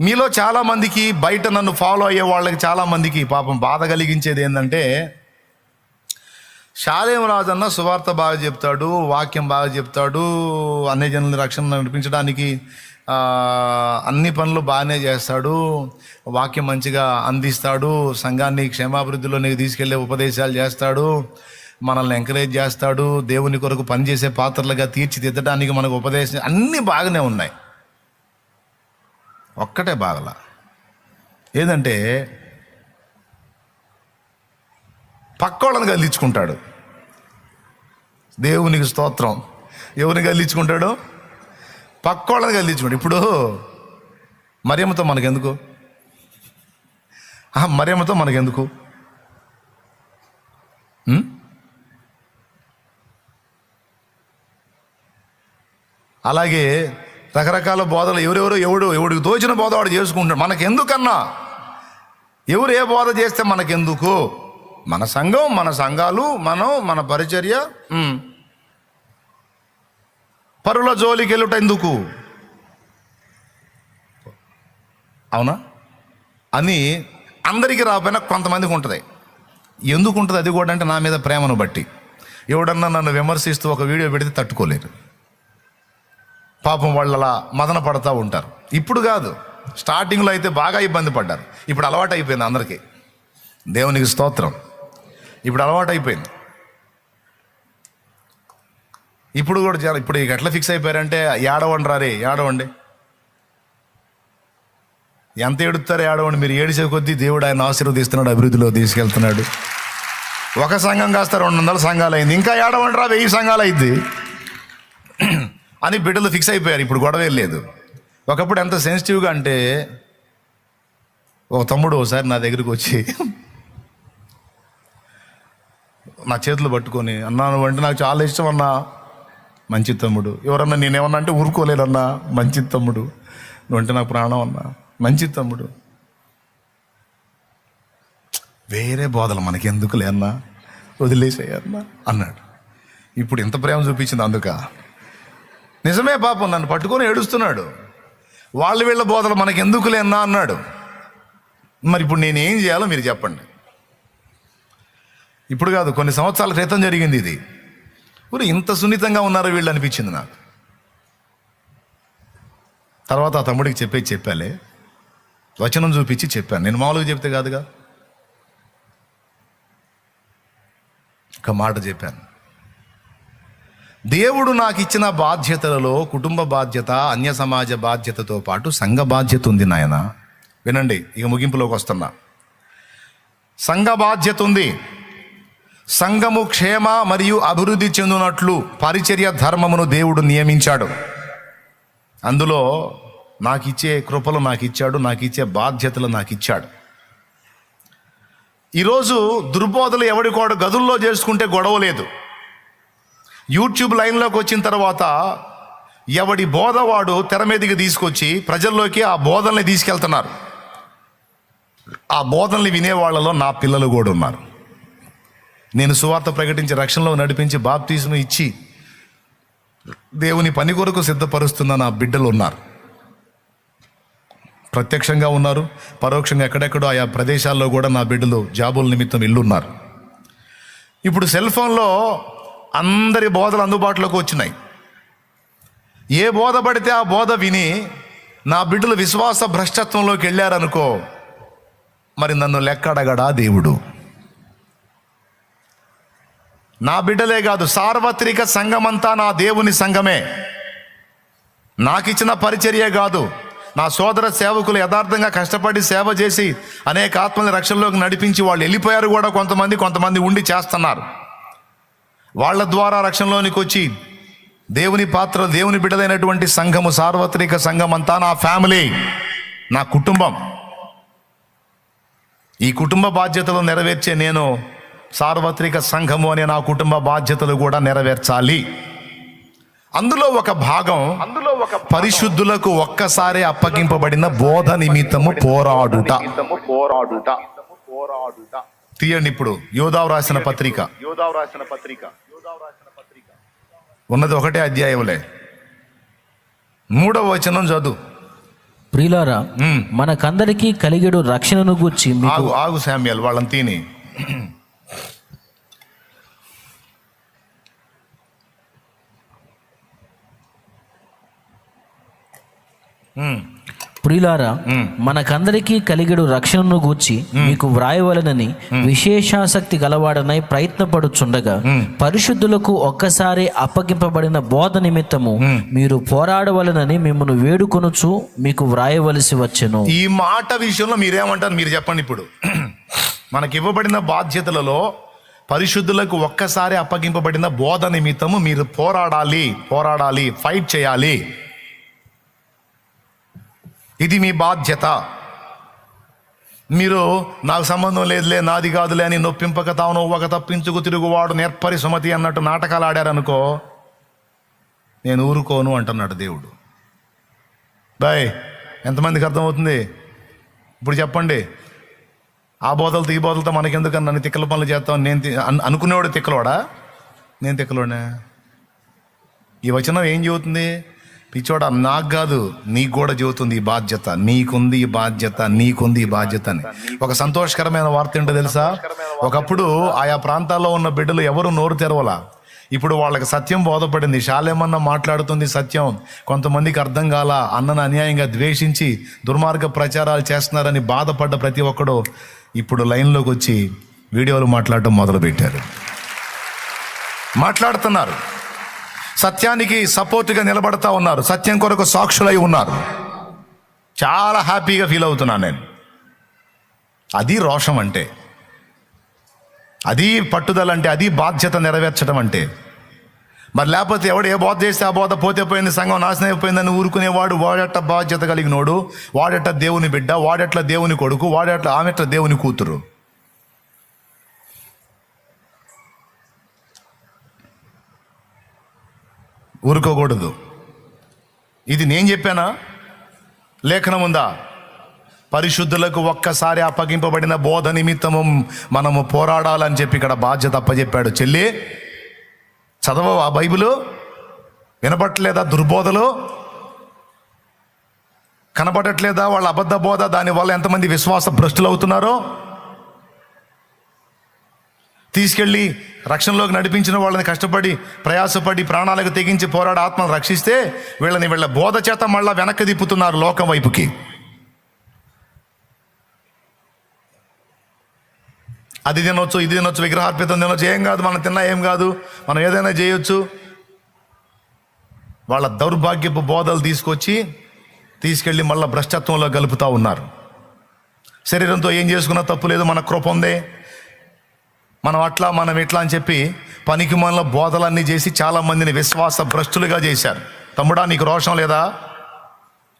మీలో చాలామందికి బయట నన్ను ఫాలో అయ్యే వాళ్ళకి చాలామందికి పాపం బాధ కలిగించేది ఏంటంటే శాలేం రాజన్న సువార్త బాగా చెప్తాడు వాక్యం బాగా చెప్తాడు అన్ని జనుల రక్షణ నడిపించడానికి అన్ని పనులు బాగానే చేస్తాడు వాక్యం మంచిగా అందిస్తాడు సంఘాన్ని క్షేమాభివృద్ధిలోనికి తీసుకెళ్ళే ఉపదేశాలు చేస్తాడు మనల్ని ఎంకరేజ్ చేస్తాడు దేవుని కొరకు పనిచేసే పాత్రలుగా తీర్చిదిద్దడానికి మనకు ఉపదేశం అన్నీ బాగానే ఉన్నాయి. ఒక్కటే బాగలా. ఏదంటే పక్కోళ్ళని గల్లించుకుంటాడు దేవునికి స్తోత్రం. ఎవరిని గల్లించుకుంటాడు పక్కోళ్ళని గల్లించుకుంటాడు ఇప్పుడు మరేమతో మనకెందుకు? మరేమతో మనకెందుకు? అలాగే రకరకాల బోధలు. ఎవరెవరు ఎవడు ఎవడికి తోచిన బోధ వాడు చేసుకుంటాడు. మనకెందుకన్నా? ఎవరు ఏ బోధ చేస్తే మనకెందుకు? మన సంఘం మన సంఘాలు మనం మన పరిచర్య. పరుల జోలికి వెళ్ళుట ఎందుకు? అవునా? అని అందరికీ రాకపోయినా కొంతమందికి ఉంటుంది. ఎందుకు ఉంటుంది? అది కూడా అంటే నా మీద ప్రేమను బట్టి. ఎవడన్నా నన్ను విమర్శిస్తూ ఒక వీడియో పెడితే తట్టుకోలేరు. పాపం వాళ్ళు అలా మదన పడతా ఉంటారు. ఇప్పుడు కాదు. స్టార్టింగ్లో అయితే బాగా ఇబ్బంది పడ్డారు. ఇప్పుడు అలవాటు అయిపోయింది అందరికీ. దేవునికి స్తోత్రం. ఇప్పుడు అలవాటు అయిపోయింది. ఇప్పుడు కూడా చాలా ఇప్పుడు ఇక ఎట్లా ఫిక్స్ అయిపోయారంటే ఏడవండి రారే ఏడవండి. ఎంత ఏడుతారో ఏడవండి? మీరు ఏడిసే కొద్దీ దేవుడు ఆయన ఆశీర్వదిస్తున్నాడు అభివృద్ధిలో తీసుకెళ్తున్నాడు. ఒక సంఘం కాస్త రెండు వందల సంఘాలు అయింది ఇంకా ఏడవండి రా వెయ్యి సంఘాలు అయింది అని బిడ్డలు ఫిక్స్ అయిపోయారు. ఇప్పుడు గొడవ లేదు. ఒకప్పుడు ఎంత సెన్సిటివ్గా అంటే ఒక తమ్ముడు ఒకసారి నా దగ్గరికి వచ్చి నా చేతులు పట్టుకొని అన్నా నువ్వంటే నాకు చాలా ఇష్టం అన్నా మంచి తమ్ముడు. ఎవరన్నా నేనేమన్నా అంటే ఊరుకోలేదన్నా మంచి తమ్ముడు. నువ్వంటే నాకు ప్రాణం అన్నా మంచి తమ్ముడు. వేరే బోధలు మనకి ఎందుకులే అన్నా వదిలేసేయన్నా అన్నాడు. ఇప్పుడు ఇంత ప్రేమ చూపించింది అందుక. నిజమే పాపం నన్ను పట్టుకొని ఏడుస్తున్నాడు. వాళ్ళు వీళ్ళ బోధలు మనకి ఎందుకు అన్నా అన్నాడు. మరి ఇప్పుడు నేను ఏం చేయాలో మీరు చెప్పండి. ఇప్పుడు కాదు కొన్ని సంవత్సరాల క్రితం జరిగింది ఇది. ఊరు ఇంత సున్నితంగా ఉన్నారో వీళ్ళు అనిపించింది నాకు. తర్వాత ఆ తమ్ముడికి చెప్పేది చెప్పాలే. వచనం చూపించి చెప్పాను. నేను మామూలుగా చెప్తే కాదుగా? ఒక మాట చెప్పాను. దేవుడు నాకు ఇచ్చిన బాధ్యతలలో కుటుంబ బాధ్యత అన్య సమాజ బాధ్యతతో పాటు సంఘ బాధ్యత ఉంది నాయన. వినండి ఇక ముగింపులోకి వస్తున్నా. సంఘ బాధ్యత ఉంది. సంఘము క్షేమ మరియు అభివృద్ధి చెందినట్లు పరిచర్య ధర్మమును దేవుడు నియమించాడు. అందులో నాకు ఇచ్చే కృపలు నాకు ఇచ్చాడు నాకు ఇచ్చే బాధ్యతలు నాకు ఇచ్చాడు ఈరోజు దుర్బోధలు ఎవడికోడు గదుల్లో చేసుకుంటే గొడవ లేదు. యూట్యూబ్ లైన్లోకి వచ్చిన తర్వాత ఎవడి బోధవాడు తెర మీదకి తీసుకొచ్చి ప్రజల్లోకి ఆ బోధనని తీసుకెళ్తున్నారు. ఆ బోధనలు వినేవాళ్ళలో నా పిల్లలు కూడా ఉన్నారు. నేను సువార్త ప్రకటించి రక్షణలో నడిపించి బాప్తీసును ఇచ్చి దేవుని పని కొరకు సిద్ధపరుస్తున్న నా బిడ్డలు ఉన్నారు. ప్రత్యక్షంగా ఉన్నారు. పరోక్షంగా ఎక్కడెక్కడో ఆయా ప్రదేశాల్లో కూడా నా బిడ్డలు జాబుల నిమిత్తం ఇల్లున్నారు. ఇప్పుడు సెల్ ఫోన్లో అందరి బోధలు అందుబాటులోకి వచ్చినాయి. ఏ బోధ పడితే ఆ బోధ విని నా బిడ్డలు విశ్వాస భ్రష్టత్వంలోకి వెళ్ళారనుకో మరి నన్ను లెక్కడగడా దేవుడు? నా బిడ్డలే కాదు సార్వత్రిక సంఘమంతా నా దేవుని సంఘమే. నాకిచ్చిన పరిచర్యే కాదు నా సోదర సేవకులు యథార్థంగా కష్టపడి సేవ చేసి అనేక ఆత్మల రక్షణలోకి నడిపించి వాళ్ళు వెళ్ళిపోయారు కూడా కొంతమంది కొంతమంది ఉండి చేస్తున్నారు. వాళ్ళ ద్వారా రక్షణలోనికి వచ్చి దేవుని పాత్ర దేవుని బిడ్డలైనటువంటి సంఘము సార్వత్రిక సంఘం అంతా నా ఫ్యామిలీ నా కుటుంబం. ఈ కుటుంబ బాధ్యతలు నెరవేర్చే నేను సార్వత్రిక సంఘము అనే నా కుటుంబ బాధ్యతలు కూడా నెరవేర్చాలి. అందులో ఒక భాగం అందులో ఒక పరిశుద్ధులకు ఒక్కసారి అప్పగింపబడిన బోధ నిమిత్తము పోరాడుట. పోరాడుట పోరాడుట. తీయండి ఇప్పుడు యోధావు రాసిన పత్రిక. యోధావు రాసిన పత్రిక. ఉన్నది ఒకటే అధ్యాయంలే మూడవ వచనం చదువు. ప్రియులారా. మనకందరికీ కలిగేడు రక్షణను గూర్చి ఆగు ఆగు శామ్యుల్ వాళ్ళని తిని. ప్రియులారా మనకందరికీ కలిగేడు రక్షణను గూర్చి మీకు వ్రాయవలనని విశేషాసక్తి గలవాడనై ప్రయత్నపడుచుండగా పరిశుద్ధులకు ఒక్కసారి అప్పగింపబడిన బోధ నిమిత్తము మీరు పోరాడవలనని మిమ్మల్ని వేడుకొనుచు మీకు వ్రాయవలసి వచ్చెను. ఈ మాట విషయంలో మీరేమంటారు? మీరు చెప్పండి ఇప్పుడు. మనకి ఇవ్వబడిన బాధ్యతలలో పరిశుద్ధులకు ఒక్కసారి అప్పగింపబడిన బోధ నిమిత్తము మీరు పోరాడాలి పోరాడాలి ఫైట్ చేయాలి. ఇది మీ బాధ్యత. మీరు నాకు సంబంధం లేదులే నాది కాదులే అని నొప్పింపక తాను ఒక తప్పించుకు తిరుగువాడు నేర్పరి సుమతి అన్నట్టు నాటకాలు ఆడారనుకో నేను ఊరుకోను అంటున్నాడు దేవుడు. బాయ్ ఎంతమందికి అర్థమవుతుంది? ఇప్పుడు చెప్పండి. ఆ బోధలతో ఈ బోధలతో మనకెందుకని నన్ను తిక్కల పనులు చేస్తాం నేను అనుకునేవాడు తిక్కలోడా నేను తిక్కలోనే. ఈ వచనం ఏం చెబుతుంది? పిచ్చోడా నాకు కాదు నీకు కూడా చెబుతుంది ఈ బాధ్యత. నీకుంది ఈ బాధ్యత నీకుంది ఈ బాధ్యత అని. ఒక సంతోషకరమైన వార్త ఏంటో తెలుసా? ఒకప్పుడు ఆయా ప్రాంతాల్లో ఉన్న బిడ్డలు ఎవరు నోరు తెరవలా? ఇప్పుడు వాళ్ళకి సత్యం బోధపడింది. శాలేమన్న మాట్లాడుతుంది సత్యం. కొంతమందికి అర్థం కాల అన్నను అన్యాయంగా ద్వేషించి దుర్మార్గ ప్రచారాలు చేస్తున్నారని బాధపడ్డ ప్రతి ఒక్కడు ఇప్పుడు లైన్లోకి వచ్చి వీడియోలు మాట్లాడటం మొదలుపెట్టారు. మాట్లాడుతున్నారు. సత్యానికి సపోర్ట్గా నిలబడతా ఉన్నారు. సత్యం కొరకు సాక్షులై ఉన్నారు. చాలా హ్యాపీగా ఫీల్ అవుతున్నాను నేను. అది రోషం అంటే. అది పట్టుదల అంటే అది బాధ్యత నెరవేర్చడం అంటే. మరి లేకపోతే ఎవడు ఏ బోధ చేస్తే ఆ బోధ పోతే పోయింది సంఘం నాశనం అయిపోయిందని ఊరుకునేవాడు వాడెట్ట బాధ్యత కలిగినోడు? వాడెట్ట దేవుని బిడ్డ? వాడెట్ల దేవుని కొడుకు? వాడెట్ల ఆమెట్ల దేవుని కూతురు? ఊరుకోకూడదు. ఇది నేను చెప్పానా? లేఖనం ఉందా? పరిశుద్ధులకు ఒక్కసారి అప్పగింపబడిన బోధ నిమిత్తము మనము పోరాడాలని చెప్పి ఇక్కడ బాధ్యత అప్పచెప్పాడు చెల్లి చదవవా బైబిలు? వినపట్లేదా దుర్బోధలు? కనపడట్లేదా వాళ్ళ అబద్ధ బోధ? దానివల్ల ఎంతమంది విశ్వాస భ్రష్టులు అవుతున్నారో తీసుకెళ్ళి రక్షణలోకి నడిపించిన వాళ్ళని కష్టపడి ప్రయాసపడి ప్రాణాలకు తెగించి పోరాడి ఆత్మను రక్షిస్తే వీళ్ళని వీళ్ళ బోధ చేత మళ్ళా వెనక్కి తిప్పుతున్నారు లోకం వైపుకి. అది తినొచ్చు ఇది తినొచ్చు విగ్రహార్పితం తినొచ్చు ఏం కాదు మనం తిన్నా ఏం కాదు మనం ఏదైనా చేయొచ్చు. వాళ్ళ దౌర్భాగ్యపు బోధలు తీసుకొచ్చి తీసుకెళ్ళి మళ్ళీ భ్రష్టత్వంలో కలుపుతూ ఉన్నారు. శరీరంతో ఏం చేసుకున్నా తప్పు లేదు మన కృప ఉందే. మనం అట్లా మనం ఇట్లా అని చెప్పి పనికి మనలో బోధలన్నీ చేసి చాలామందిని విశ్వాస భ్రష్టులుగా చేశారు. తమ్ముడా నీకు రోషం లేదా?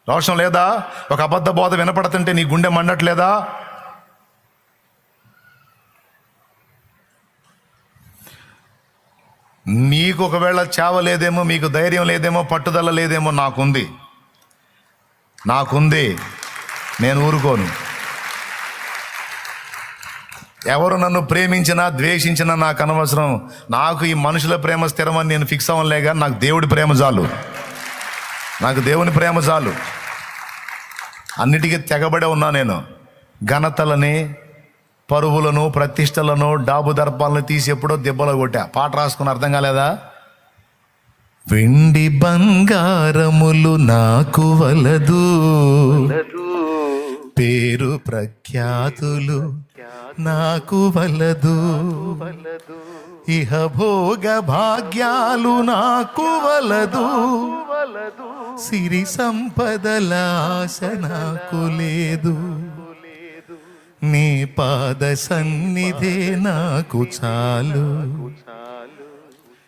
రోషం లేదా? ఒక అబద్ధ బోధ వినపడుతుంటే నీ గుండె మండట్లేదా? నీకు ఒకవేళ చావ లేదేమో మీకు ధైర్యం లేదేమో పట్టుదల లేదేమో నాకుంది. నాకుంది. నేను ఊరుకోను. ఎవరు నన్ను ప్రేమించినా ద్వేషించినా నాకు అనవసరం. నాకు ఈ మనుషుల ప్రేమ స్థిరమని నేను ఫిక్స్ అవ్వలే కానీ నాకు దేవుడి ప్రేమ చాలు. నాకు దేవుని ప్రేమ చాలు. అన్నిటికీ తెగబడే ఉన్నా నేను. ఘనతలని పరువులను ప్రతిష్టలను డాబు దర్పాలను తీసి ఎప్పుడో దెబ్బలో కొట్టా. పాట రాసుకుని అర్థం కాలేదా? వెండి బంగారములు నాకు వలదు. పేరు ప్రఖ్యాతులు నాకు వలదు. ఇహ భోగ భాగ్యాలు నాకు వలదు. సిరి సంపదలాశ నాకు లేదు. నీ పాద సన్నిధే నాకు చాలు.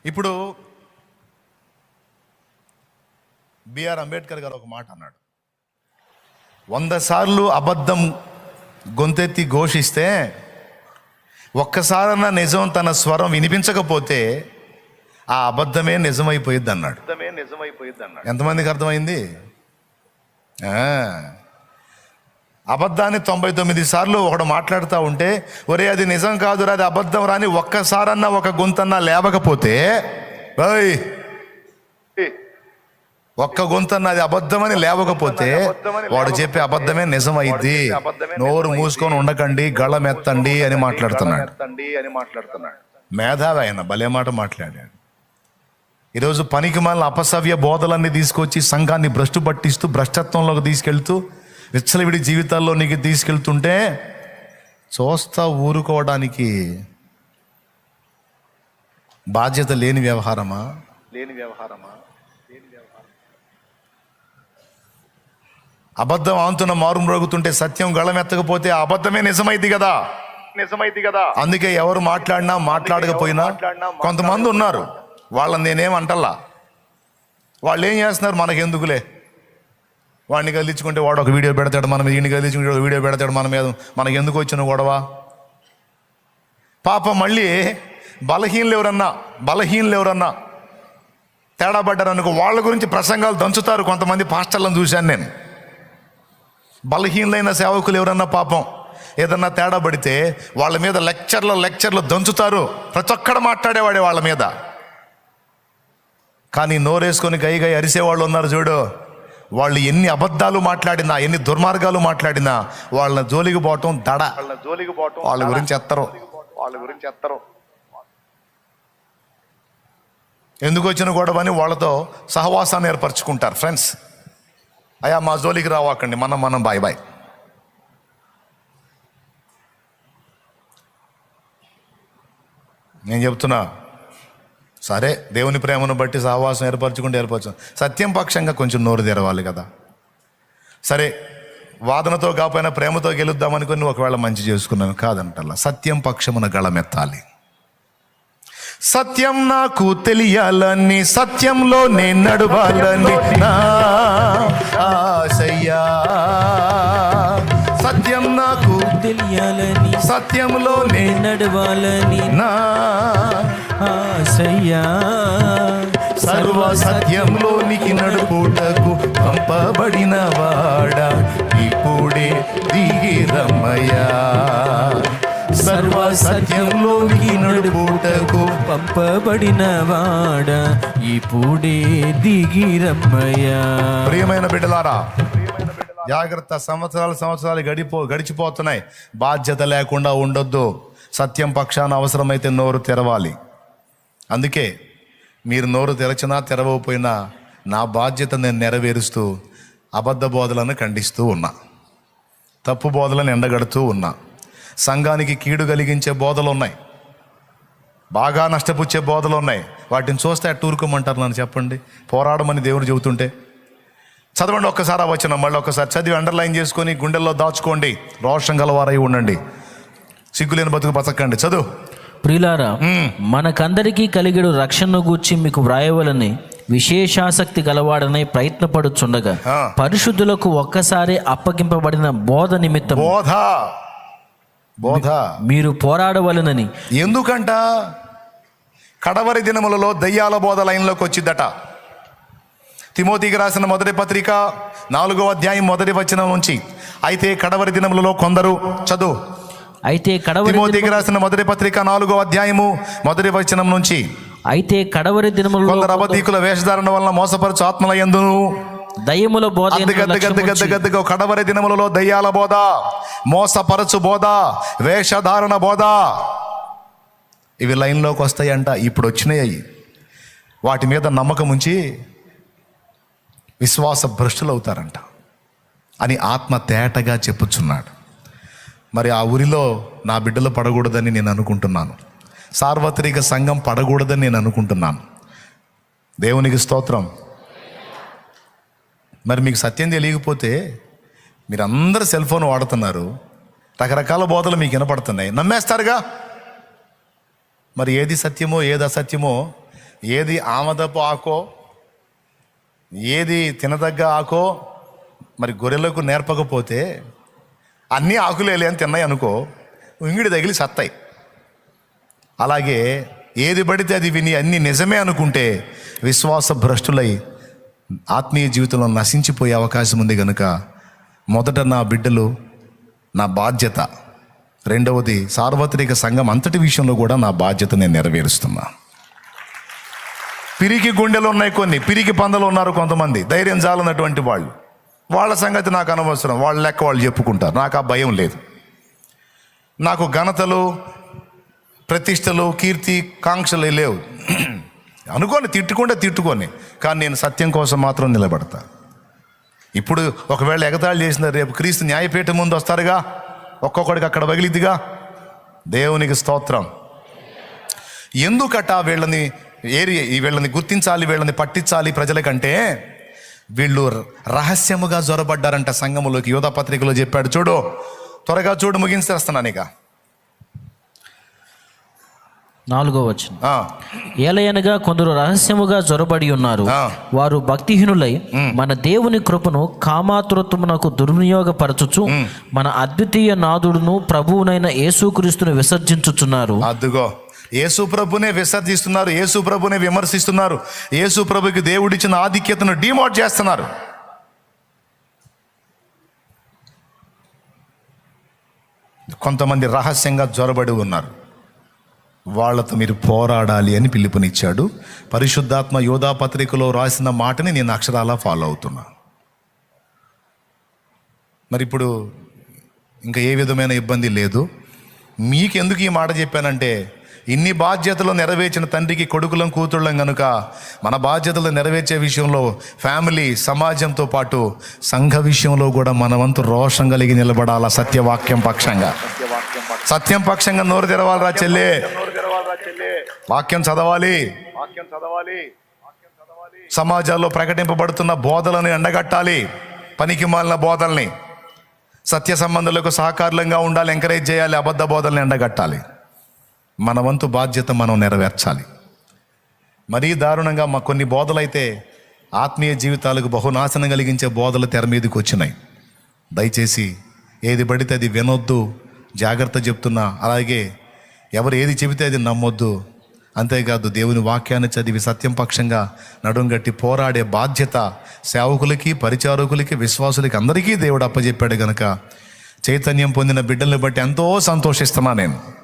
ఇప్పుడు బిఆర్ అంబేద్కర్ గారు ఒక మాట అన్నాడు. వంద సార్లు అబద్ధం గొంతెత్తి ఘోషిస్తే ఒక్కసారన్నా నిజం తన స్వరం వినిపించకపోతే ఆ అబద్ధమే నిజమైపోయింది అన్నాడు ఎంతమందికి అర్థమైంది. అబద్ధాన్ని తొంభై తొమ్మిది సార్లు ఒకడు మాట్లాడుతూ ఉంటే ఒరే అది నిజం కాదురా అది అబద్ధం రాని ఒక్కసారన్నా ఒక గొంతన్నా లేవకపోతే ఒక్క గొంతన్న అది అబద్ధమని లేవకపోతే వాడు చెప్పే అబద్ధమే నిజమైద్ది. నోరు మూసుకొని ఉండకండి గళమెత్తండి అని మాట్లాడుతున్నాడు. ఎత్తండి అని మాట్లాడుతున్నాడు. మేధావి ఆయన భలే మాట మాట్లాడాడు. ఈరోజు పనికి మాలిన అపసవ్య బోధలన్నీ తీసుకొచ్చి సంఘాన్ని భ్రష్టు పట్టిస్తూ భ్రష్టత్వంలోకి తీసుకెళ్తూ విచ్చలవిడి జీవితాల్లో నీకు తీసుకెళ్తుంటే చూస్తా ఊరుకోవడానికి బాధ్యత లేని వ్యవహారమా? లేని వ్యవహారమా? అబద్ధం ఆంతున మారు మ్రోగుతుంటే సత్యం గళమెత్తకపోతే అబద్ధమే నిజమైంది కదా. నిజమైంది కదా. అందుకే ఎవరు మాట్లాడినా మాట్లాడకపోయినా కొంతమంది ఉన్నారు. వాళ్ళని నేనేం అంటల్లా? వాళ్ళు ఏం చేస్తున్నారు? మనకెందుకులే? వాడిని కదిలించుకుంటే వాడు ఒక వీడియో పెడతాడు మనం వీడిని కదిలించుకుంటే ఒక వీడియో పెడతాడు మన మీద. మనకి ఎందుకు వచ్చిన గొడవ? పాప మళ్ళీ బలహీనలు ఎవరన్నా బలహీనలు ఎవరన్నా తేడా పడ్డారు అనుకో వాళ్ళ గురించి ప్రసంగాలు దంచుతారు కొంతమంది పాస్టర్లను చూశాను నేను. బలహీనలైన సేవకులు ఎవరన్నా పాపం? ఏదన్నా తేడా పడితే వాళ్ళ మీద లెక్చర్లు లెక్చర్లు దంచుతారు. ప్రతి ఒక్కడు మాట్లాడేవాడే వాళ్ళ మీద. కానీ నోరేసుకొని గై గై అరిసేవాళ్ళు ఉన్నారు చూడు. వాళ్ళు ఎన్ని అబద్ధాలు మాట్లాడినా ఎన్ని దుర్మార్గాలు మాట్లాడినా వాళ్ళ జోలికి పోవటం దడ. వాళ్ళ జోలికి పోవటం వాళ్ళ గురించి ఎత్తరు. వాళ్ళ గురించి ఎత్తరు. ఎందుకు వచ్చిన గొడవని వాళ్ళతో సహవాసాన్ని ఏర్పరచుకుంటారు ఫ్రెండ్స్. అయ్యా మా జోలికి రావాకండి. మనం మనం బాయ్ బాయ్. నేను చెప్తున్నా సరే దేవుని ప్రేమను బట్టి సహవాసం ఏర్పరచుకుంటే ఏర్పరచు. సత్యం పక్షంగా కొంచెం నోరు తెరవాలి కదా. సరే వాదనతో కాకపోయినా ప్రేమతో గెలుద్దామనుకుని ఒకవేళ మంచి చేసుకున్నాను కాదంటల్లా. సత్యం పక్షమున గళమెత్తాలి. సత్యం నాకు తెలియాలని సత్యంలో నేను నడవాలని నా ఆశయ్యా. సత్యం నాకు తెలియాలని సత్యంలో నేను నడవాలని నా ఆశయ్యా. సర్వ సత్యంలోనికి నడుపుటకు పంపబడిన వాడా ఇప్పుడే దిగి రమ్మయ్యా సర్వ సత్యంలోనికి నడుపుటకు పంపబడిన వాడ ఇప్పుడే దిగిరమ్మయ్యా. ప్రియమైన బిడ్డలారా జాగ్రత్త సంవత్సరాలు సంవత్సరాలు గడిపో గడిచిపోతున్నాయి. బాధ్యత లేకుండా ఉండొద్దు. సత్యం పక్షాన అవసరమైతే నోరు తెరవాలి. అందుకే మీరు నోరు తెరచినా తెరవకపోయినా నా బాధ్యత నేను నెరవేరుస్తూ అబద్ధ బోధలను ఖండిస్తూ ఉన్నా. తప్పు బోధలను ఎండగడుతూ ఉన్నా. సంఘానికి కీడు కలిగించే బోధలు ఉన్నాయి బాగా నష్టపుచ్చే బోధలు ఉన్నాయి వాటిని చూస్తే అట్టు ఊరుకోమంటారు నన్ను చెప్పండి. పోరాడమని దేవుడు చెబుతుంటే చదవండి ఒక్కసారి ఆ వచనం మళ్ళీ ఒక్కసారి చదివి అండర్లైన్ చేసుకొని గుండెల్లో దాచుకోండి. రోషం గలవారై ఉండండి. సిగ్గులేని బతుకు బతకండి. చదువు. ప్రియులారా మనకందరికీ కలిగిడు రక్షణను గూర్చి మీకు వ్రాయవలని విశేషాసక్తి గలవాడనై ప్రయత్నపడుచుండగా. పరిశుద్ధులకు ఒక్కసారి అప్పగింపబడిన బోధ నిమిత్తం బోధ. బోధ. మీరు పోరాడవలనని. ఎందుకంట? కడవరి దినములలో దయ్యాల బోధ లైన్లోకి వచ్చిద్దట తిమోతికి రాసిన మొదటి పత్రిక నాలుగో అధ్యాయం మొదటి వచనం నుంచి. అయితే కడవరి దినములలో కొందరు చదువు. అయితే కడవరి తిమోతికి రాసిన మొదటి పత్రిక నాలుగో అధ్యాయము మొదటి వచనం నుంచి. అయితే కడవరి దినములలో కొందరు అబద్ధీకుల వేషధారణ వలన మోసపరచు ఆత్మల ఎందును? దయ్యముల బోధ కడవరి దినములలో దయ్యాల బోధ మోసపరచు బోధ వేషధారణ బోధ. ఇవి లైన్లోకి వస్తాయంట ఇప్పుడు వచ్చినాయి వాటి మీద నమ్మకం ఉంచి విశ్వాస భ్రష్టులు అవుతారంట అని ఆత్మ తేటగా చెప్పుచున్నాడు. మరి ఆ ఊరిలో నా బిడ్డలు పడకూడదని నేను అనుకుంటున్నాను. సార్వత్రిక సంఘం పడకూడదని నేను అనుకుంటున్నాను. దేవునికి స్తోత్రం. మరి మీకు సత్యం తెలియకపోతే మీరు అందరు సెల్ ఫోన్ వాడుతున్నారు. రకరకాల బోధలు మీకు వినపడుతున్నాయి. నమ్మేస్తారుగా? మరి ఏది సత్యమో ఏది అసత్యమో ఏది ఆమదపు ఆకో ఏది తినదగ్గ ఆకో మరి గొర్రెలకు నేర్పకపోతే అన్నీ ఆకులేలే అని తిన్నాయి అనుకో ఇంగిడి తగిలి సత్తాయి. అలాగే ఏది పడితే అది విని అన్ని నిజమే అనుకుంటే విశ్వాస భ్రష్టులై ఆత్మీయ జీవితంలో నశించిపోయే అవకాశం ఉంది కనుక మొదట నా బిడ్డలు నా బాధ్యత. రెండవది సార్వత్రిక సంఘం అంతటి విషయంలో కూడా నా బాధ్యత నేను నెరవేరుస్తున్నా. పిరికి గుండెలు ఉన్నాయి కొన్ని పిరికి పందలు ఉన్నారు కొంతమంది. ధైర్యం చాలన్నటువంటి వాళ్ళు. వాళ్ళ సంగతి నాకు అనవసరం. వాళ్ళ లెక్క వాళ్ళు చెప్పుకుంటారు. నాకు ఆ భయం లేదు. నాకు ఘనతలు ప్రతిష్టలు కీర్తి కాంక్షలు లేవు. అనుకోని తిట్టుకుంటే తిట్టుకొని కానీ నేను సత్యం కోసం మాత్రం నిలబడతా. ఇప్పుడు ఒకవేళ ఎగతాళి చేసిన రేపు క్రీస్తు న్యాయపీఠం ముందు వస్తారుగా? ఒక్కొక్కడికి అక్కడ పగిలిద్దిగా? దేవునికి స్తోత్రం. ఎందుకట వీళ్ళని ఏరి ఈ వీళ్ళని గుర్తించాలి వీళ్ళని పట్టించాలి ప్రజలకంటే? వీళ్ళు రహస్యముగా జొరబడ్డారంట సంఘములోకి. యోధా పత్రికలో చెప్పాడు చూడు త్వరగా చూడు ముగించేస్తున్నాను ఇక నాలుగో వచ్చిన ఏలయనగా కొందరు రహస్యముగా జొరబడి ఉన్నారు. వారు భక్తిహీనులై మన దేవుని కృపను కామాతురత్వమునకు దుర్వినియోగపరచుచు మన అద్వితీయ నాదుడును ప్రభువునైన యేసుక్రీస్తును విసర్జించుచున్నారు. అద్దుగో యేసు ప్రభునే విసర్జిస్తున్నారు. యేసు ప్రభునే విమర్శిస్తున్నారు. యేసు ప్రభుకి దేవుడిచ్చిన ఆధిక్యతను డిమోట్ చేస్తున్నారు. కొంతమంది రహస్యంగా జ్వరబడి ఉన్నారు. వాళ్ళతో మీరు పోరాడాలి అని పిలుపునిచ్చాడు. పరిశుద్ధాత్మ యోధా పత్రికలో రాసిన మాటని నేను అక్షరాలా ఫాలో అవుతున్నా. మరి ఇప్పుడు ఇంకా ఏ విధమైన ఇబ్బంది లేదు. మీకెందుకు ఈ మాట చెప్పానంటే ఇన్ని బాధ్యతలు నెరవేర్చిన తండ్రికి కొడుకులం కూతుళ్ళం కనుక మన బాధ్యతలు నెరవేర్చే విషయంలో ఫ్యామిలీ సమాజంతో పాటు సంఘ విషయంలో కూడా మన వంతు రోషం కలిగి నిలబడాల సత్యవాక్యం పక్షంగా? సత్యం పక్షంగా నోరు తెరవాలరా చెల్లే. నోరు వాక్యం చదవాలి. వాక్యం చదవాలి సమాజాల్లో ప్రకటింపబడుతున్న బోధలను ఎండగట్టాలి. పనికి మాలిన బోధల్ని సత్య సంబంధులకు సహకారులంగా ఉండాలి ఎంకరేజ్ చేయాలి అబద్ధ బోధల్ని ఎండగట్టాలి. మన వంతు బాధ్యత మనం నెరవేర్చాలి. మరీ దారుణంగా మా కొన్ని బోధలైతే ఆత్మీయ జీవితాలకు బహునాశనం కలిగించే బోధలు తెర మీదకి వచ్చినాయి. దయచేసి ఏది పడితే అది వినొద్దు జాగ్రత్త చెప్తున్నా అలాగే ఎవరు ఏది చెబితే అది నమ్మొద్దు. అంతేకాదు దేవుని వాక్యాన్ని చదివి సత్యం పక్షంగా నడుంగట్టి పోరాడే బాధ్యత సేవకులకి పరిచారకులకి విశ్వాసులకి అందరికీ దేవుడు అప్పచెప్పాడు గనక. చైతన్యం పొందిన బిడ్డల్ని బట్టి ఎంతో సంతోషిస్తున్నా నేను.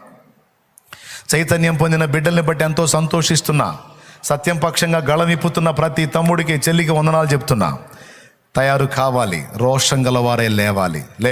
చైతన్యం పొందిన బిడ్డల్ని బట్టి ఎంతో సంతోషిస్తున్నా. సత్యం పక్షంగా గళమిప్పుతున్న ప్రతి తమ్ముడికి చెల్లికి వందనాలు చెప్తున్నా. తయారు కావాలి రోషం గలవారే లేవాలి. లే